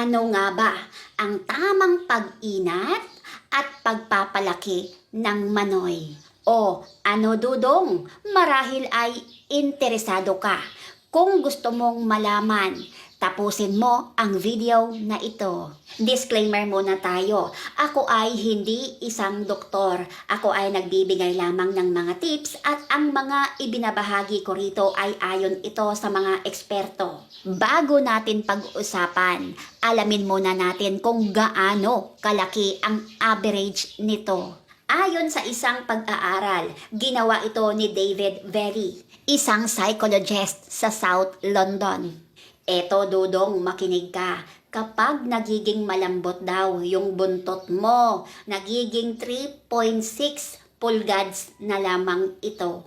Ano nga ba ang tamang pag-inat at pagpapalaki ng manoy? O ano dudong, marahil ay interesado ka. Kung gusto mong malaman, tapusin mo ang video na ito. Disclaimer muna tayo. Ako ay hindi isang doktor. Ako ay nagbibigay lamang ng mga tips at ang mga ibinabahagi ko rito ay ayon ito sa mga eksperto. Bago natin pag-usapan, alamin muna natin kung gaano kalaki ang average nito. Ayon sa isang pag-aaral, ginawa ito ni David Very, isang psychologist sa South London. Eto dudong makinig ka. Kapag nagiging malambot daw yung buntot mo, nagiging 3.6 pulgads na lamang ito.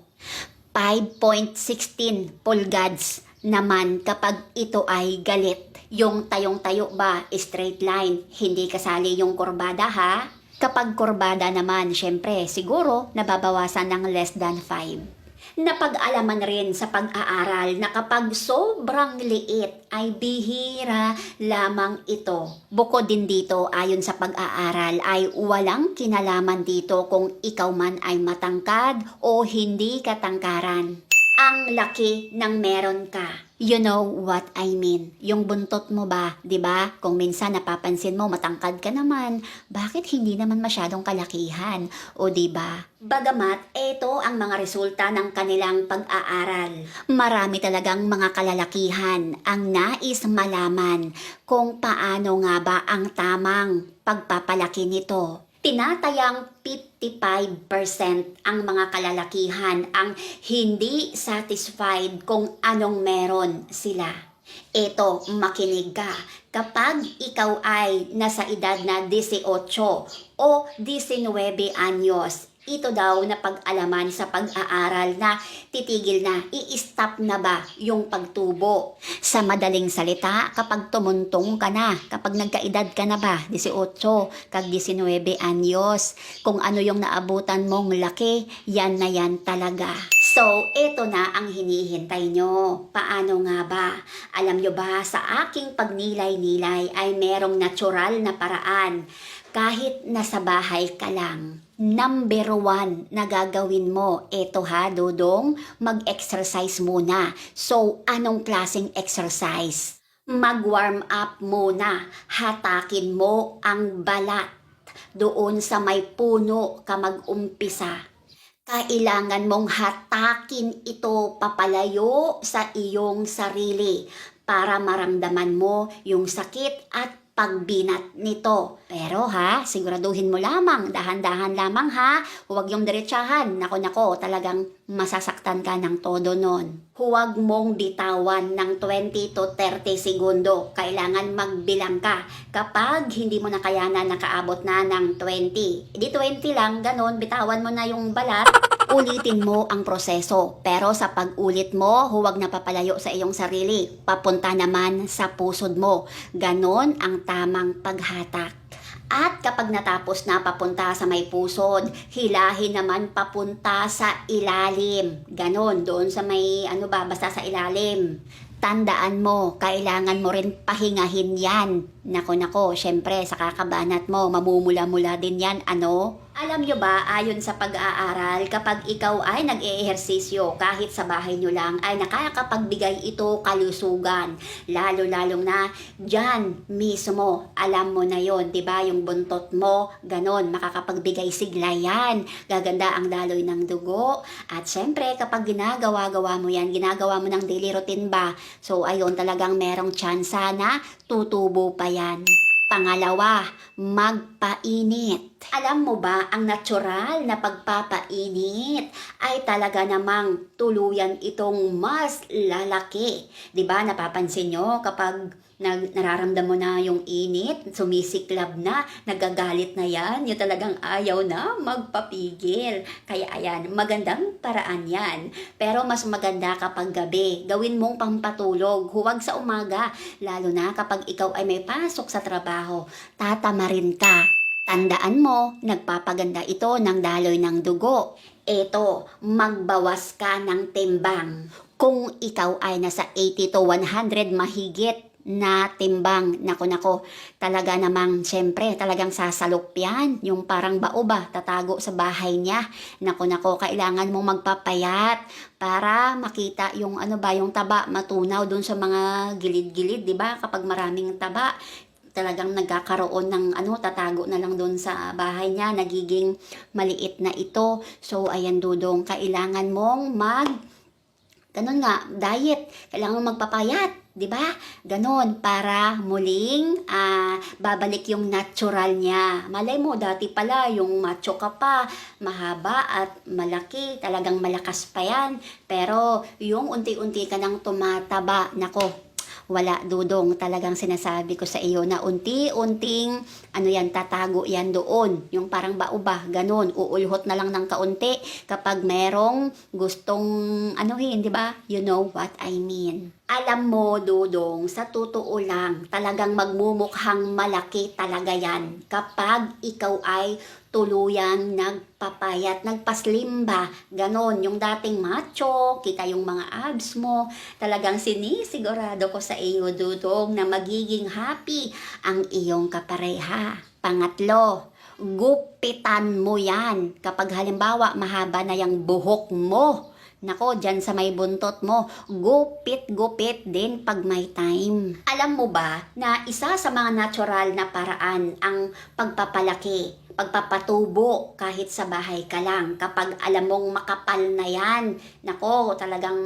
5.16 pulgads naman kapag ito ay galit. Yung tayong-tayo ba, straight line, hindi kasali yung kurbada ha? Kapag kurbada naman, syempre, siguro nababawasan ng less than 5. Napag-alaman rin sa pag-aaral na kapag sobrang liit ay bihira lamang ito. Bukod din dito, ayon sa pag-aaral, ay walang kinalaman dito kung ikaw man ay matangkad o hindi katangkaran. Ang laki ng meron ka. You know what I mean. Yung buntot mo ba, 'di ba? Kung minsan napapansin mo matangkad ka naman, bakit hindi naman masyadong kalakihan? O 'di ba? Bagamat ito ang mga resulta ng kanilang pag-aaral. Marami talagang mga kalalakihan ang nais malaman kung paano nga ba ang tamang pagpapalaki nito. Tinatayang 55% ang mga kalalakihan ang hindi satisfied kung anong meron sila. Ito, makinig ka. Kapag ikaw ay nasa edad na 18 o 19 anyos, ito daw na pag-alaman sa pag-aaral na titigil na, i-stop na ba yung pagtubo. Sa madaling salita, kapag tumuntong ka na, kapag nagkaedad ka na ba, 18, kag 19 anyos, kung ano yung naabutan mong laki, yan na yan talaga. So, ito na ang hinihintay nyo. Paano nga ba? Alam nyo ba, sa aking pagnilay-nilay ay merong natural na paraan. Kahit nasa bahay ka lang, number one na gagawin mo, eto ha, Dodong, mag-exercise muna. So, anong klaseng exercise? Mag-warm up muna. Hatakin mo ang balat. Doon sa may puno ka mag-umpisa kailangan mong hatakin ito papalayo sa iyong sarili para maramdaman mo yung sakit at pagbinat nito. Pero ha, siguraduhin mo lamang, dahan-dahan lamang ha, huwag yung diretsahan. Nako nako, talagang masasaktan ka ng todo nun. Huwag mong bitawan ng 20 to 30 segundo. Kailangan magbilang ka. Kapag hindi mo nakayanan nakaabot na ng 20, di 20 lang, ganon, bitawan mo na yung balat, ulitin mo ang proseso. Pero sa pag-ulit mo, huwag na papalayo sa iyong sarili. Papunta naman sa pusod mo. Ganon ang tamang paghatak. At kapag natapos na papunta sa may pusod, hilahin naman papunta sa ilalim. Ganon, doon sa may ano ba, basta sa ilalim. Tandaan mo, kailangan mo rin pahingahin yan. Nako nako, syempre sa kakabanat mo, mamumula-mula din yan, ano? Alam nyo ba, ayon sa pag-aaral, kapag ikaw ay nag-eehersisyo kahit sa bahay nyo lang, ay nakakapagbigay ito kalusugan. Lalo-lalong na dyan mismo, alam mo na yon di ba Yung buntot mo, ganon, makakapagbigay sigla yan. Gaganda ang daloy ng dugo. At syempre, kapag ginagawa-gawa mo yan, ginagawa mo ng daily routine ba, so ayun talagang merong tsansa na tutubo pa yan. Pangalawa, magpainit. Alam mo ba, ang natural na pagpapainit ay talaga namang tuluyan itong mas lalaki. 'Di ba napapansin nyo kapag nag, nararamdam mo na yung init, sumisiklab na, nagagalit na yan, yung talagang ayaw na magpapigil. Kaya ayan, magandang paraan yan. Pero mas maganda kapag gabi, gawin mong pampatulog, huwag sa umaga, lalo na kapag ikaw ay may pasok sa trabaho, tatamarin ka. Tandaan mo, nagpapaganda ito ng daloy ng dugo. Eto, magbawas ka ng timbang. Kung ikaw ay nasa 80 to 100 mahigit na timbang. Nako nako, talaga namang syempre talagang sasalok yan. Yung parang bao ba, tatago sa bahay niya. Nako nako, kailangan mong magpapayat para makita yung ano ba, yung taba matunaw doon sa mga gilid-gilid, 'di ba? Kapag maraming taba, talagang nagkakaroon ng ano, tatago na lang doon sa bahay niya, nagiging maliit na ito. So, ayan dudong, kailangan mong mag Ganon nga, diet. Kailangan mong magpapayat, di ba? Ganon, para muling ah, babalik yung natural niya. Malay mo, dati pala, yung macho ka pa, mahaba at malaki, talagang malakas pa yan. Pero, yung unti-unti ka nang tumataba, nako, wala dudong talagang sinasabi ko sa iyo na unti-unting ano yan tatago yan doon. Yung parang bauba ganon uulhot na lang ng kaunti kapag merong gustong anuhin di ba? You know what I mean. Alam mo dudong sa totoo lang talagang magmumukhang malaki talaga yan kapag ikaw ay tuluyang nagpapayat, nagpaslim ba, ganon, yung dating macho, kita yung mga abs mo, talagang sinisigurado ko sa iyo, Dudong, na magiging happy ang iyong kapareha. Pangatlo, gupitan mo yan. Kapag halimbawa, mahaba na yung buhok mo, Nako, dyan sa may buntot mo, gupit-gupit din pag may time. Alam mo ba na isa sa mga natural na paraan ang pagpapalaki, pagpapatubo kahit sa bahay ka lang. Kapag alam mong makapal na yan, nako, talagang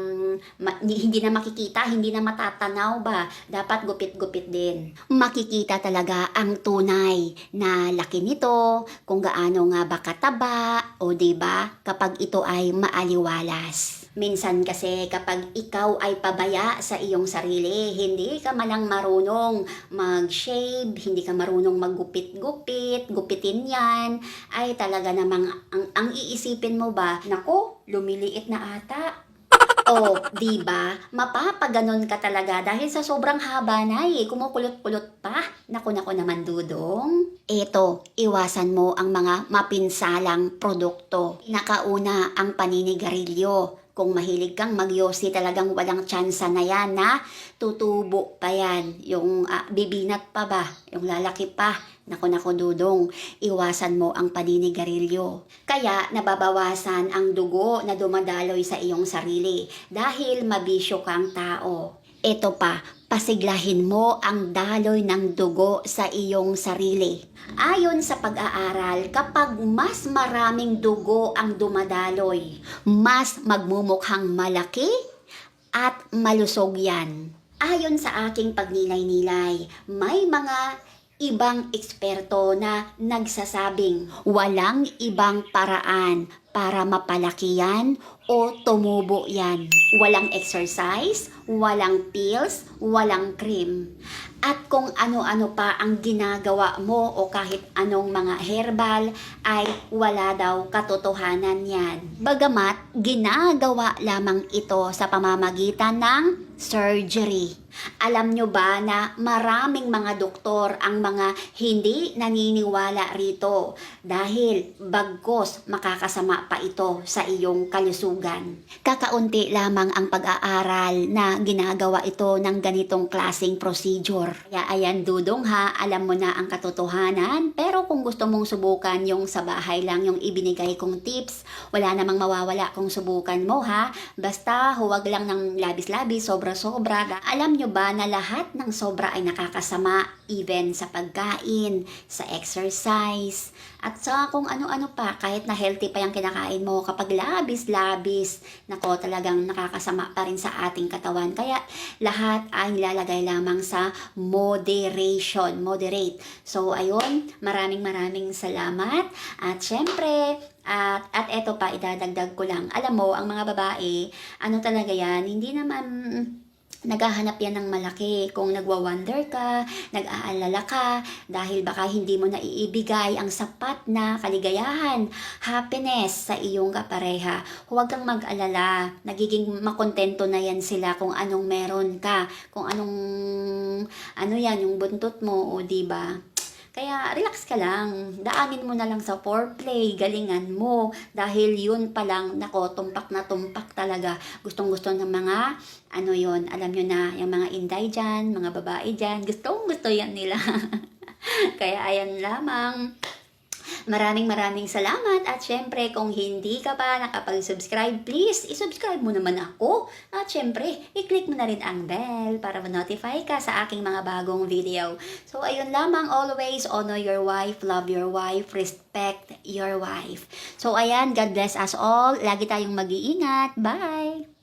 ma- hindi na makikita, hindi na matatanaw ba, dapat gupit-gupit din. Makikita talaga ang tunay na laki nito, kung gaano nga ba kataba, o ba kapag ito ay maaliwalas. Minsan kasi kapag ikaw ay pabaya sa iyong sarili, hindi ka malang marunong mag-shave, hindi ka marunong maggupit-gupit, gupitin yan, ay talaga namang ang, ang iisipin mo ba, nako, lumiliit na ata, Oh, 'di ba? Mapapaganon ka talaga dahil sa sobrang haba na eh, kumukulot-kulot pa. Naku nako naman dudong. Ito, iwasan mo ang mga mapinsalang produkto. Nakauna ang paninigarilyo. Kung mahilig kang magyosi talagang walang tsansa na yan na tutubo pa yan. Yung ah, bibinat pa ba? Yung lalaki pa. Nako nako dudong, iwasan mo ang paninigarilyo. Kaya nababawasan ang dugo na dumadaloy sa iyong sarili dahil mabisyo kang tao. Ito pa, pasiglahin mo ang daloy ng dugo sa iyong sarili. Ayon sa pag-aaral, kapag mas maraming dugo ang dumadaloy, mas magmumukhang malaki at malusog yan. Ayon sa aking pagnilay-nilay, may mga ibang eksperto na nagsasabing walang ibang paraan para mapalaki yan o tumubo yan. Walang exercise, walang pills, walang cream. At kung ano-ano pa ang ginagawa mo o kahit anong mga herbal ay wala daw katotohanan yan. Bagamat ginagawa lamang ito sa pamamagitan ng surgery. Alam nyo ba na maraming mga doktor ang mga hindi naniniwala rito dahil bagkos makakasama pa ito sa iyong kalusugan. Kakaunti lamang ang pag-aaral na ginagawa ito ng ganitong klasing procedure. Kaya ayan dudong ha, alam mo na ang katotohanan pero kung gusto mong subukan yung sa bahay lang yung ibinigay kong tips, wala namang mawawala kung subukan mo ha. Basta huwag lang ng labis-labis, sobra-sobra. Alam nyo ba na lahat ng sobra ay nakakasama even sa pagkain, sa exercise, at sa kung ano-ano pa, kahit na healthy pa yung kinakain mo, kapag labis-labis, nako talagang nakakasama pa rin sa ating katawan. Kaya lahat ay nilalagay lamang sa moderation, moderate. So ayun, maraming maraming salamat. At syempre, at, at eto pa, idadagdag ko lang. Alam mo, ang mga babae, ano talaga yan, hindi naman naghahanap yan ng malaki. Kung nagwa-wonder ka, nag-aalala ka, dahil baka hindi mo na iibigay ang sapat na kaligayahan, happiness sa iyong kapareha. Huwag kang mag-alala. Nagiging makontento na yan sila kung anong meron ka. Kung anong, ano yan, yung buntot mo, o ba? Kaya relax ka lang. Daanin mo na lang sa foreplay. Galingan mo. Dahil yun pa lang, nako, tumpak na tumpak talaga. Gustong gusto ng mga, ano yon alam nyo na, yung mga inday dyan, mga babae dyan. Gustong gusto yan nila. Kaya ayan lamang. Maraming maraming salamat at syempre kung hindi ka pa nakapag-subscribe, please isubscribe mo naman ako. At syempre, i-click mo na rin ang bell para ma-notify ka sa aking mga bagong video. So ayun lamang always, honor your wife, love your wife, respect your wife. So ayan, God bless us all. Lagi tayong mag-iingat. Bye!